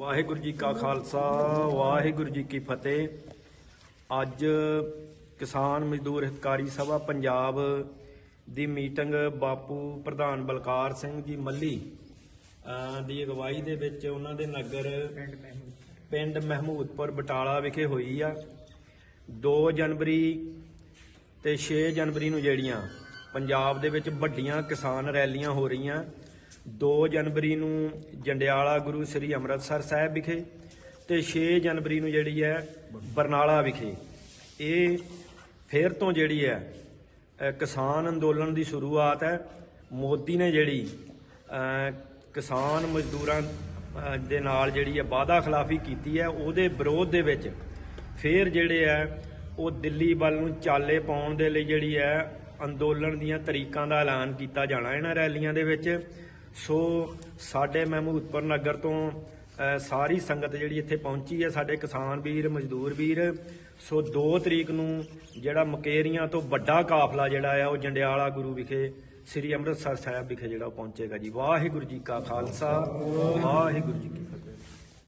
ਵਾਹਿਗੁਰੂ ਜੀ ਕਾ ਖਾਲਸਾ ਵਾਹਿਗੁਰੂ ਜੀ ਕੀ ਫਤਿਹ। ਅੱਜ ਕਿਸਾਨ ਮਜ਼ਦੂਰ ਹਿਤਕਾਰੀ ਸਭਾ ਪੰਜਾਬ ਦੀ ਮੀਟਿੰਗ ਬਾਪੂ ਪ੍ਰਧਾਨ ਬਲਕਾਰ ਸਿੰਘ ਜੀ ਮੱਲੀ ਦੀ ਅਗਵਾਈ ਦੇ ਵਿੱਚ ਉਹਨਾਂ ਦੇ ਨਗਰ ਪਿੰਡ ਮਹਿਮੂਦਪੁਰ ਬਟਾਲਾ ਵਿਖੇ ਹੋਈ ਆ। 2 ਜਨਵਰੀ ਤੇ 6 ਜਨਵਰੀ ਨੂੰ ਜਿਹੜੀਆਂ ਪੰਜਾਬ ਦੇ ਵਿੱਚ ਵੱਡੀਆਂ ਕਿਸਾਨ ਰੈਲੀਆਂ ਹੋ ਰਹੀਆਂ 2 ਜਨਵਰੀ ਨੂੰ ਜੰਡਿਆਲਾ ਗੁਰੂ ਸ੍ਰੀ ਅੰਮ੍ਰਿਤਸਰ ਸਾਹਿਬ ਵਿਖੇ ਤੇ 6 ਜਨਵਰੀ ਨੂੰ ਜਿਹੜੀ ਹੈ ਬਰਨਾਲਾ ਵਿਖੇ। ਇਹ ਫੇਰ ਤੋਂ ਜਿਹੜੀ ਹੈ ਕਿਸਾਨ ਅੰਦੋਲਨ ਦੀ ਸ਼ੁਰੂਆਤ ਹੈ। ਮੋਦੀ ਨੇ ਜਿਹੜੀ ਕਿਸਾਨ ਮਜ਼ਦੂਰਾਂ ਦੇ ਨਾਲ ਜਿਹੜੀ ਹੈ ਵਾਅਦਾ ਖਿਲਾਫੀ ਕੀਤੀ ਹੈ, ਉਹਦੇ ਵਿਰੋਧ ਦੇ ਵਿੱਚ ਫੇਰ ਜਿਹੜੇ ਹੈ, ਉਹ ਦਿੱਲੀ ਵੱਲ ਨੂੰ ਚਾਲੇ ਪਾਉਣ ਦੇ ਲਈ ਜਿਹੜੀ ਹੈ ਅੰਦੋਲਨ ਦੀਆਂ ਤਰੀਕਾਂ ਦਾ ਐਲਾਨ ਕੀਤਾ ਜਾਣਾ ਇਹਨਾਂ ਰੈਲੀਆਂ ਦੇ ਵਿੱਚ। ਸੋ ਸਾਡੇ ਮਹਿਮੂਦਪੁਰ ਨਗਰ ਤੋਂ ਸਾਰੀ ਸੰਗਤ ਜਿਹੜੀ ਇੱਥੇ ਪਹੁੰਚੀ ਹੈ, ਸਾਡੇ ਕਿਸਾਨ ਵੀਰ, ਮਜ਼ਦੂਰ ਵੀਰ। ਸੋ 2 ਤਰੀਕ ਨੂੰ ਜਿਹੜਾ ਮਕੇਰੀਆਂ ਤੋਂ ਵੱਡਾ ਕਾਫਲਾ ਜਿਹੜਾ ਆ, ਉਹ ਜੰਡਿਆਲਾ ਗੁਰੂ ਵਿਖੇ, ਸ੍ਰੀ ਅੰਮ੍ਰਿਤਸਰ ਸਾਹਿਬ ਵਿਖੇ ਜਿਹੜਾ ਉਹ ਪਹੁੰਚੇਗਾ ਜੀ। ਵਾਹਿਗੁਰੂ ਜੀ ਕਾ ਖਾਲਸਾ, ਵਾਹਿਗੁਰੂ ਜੀ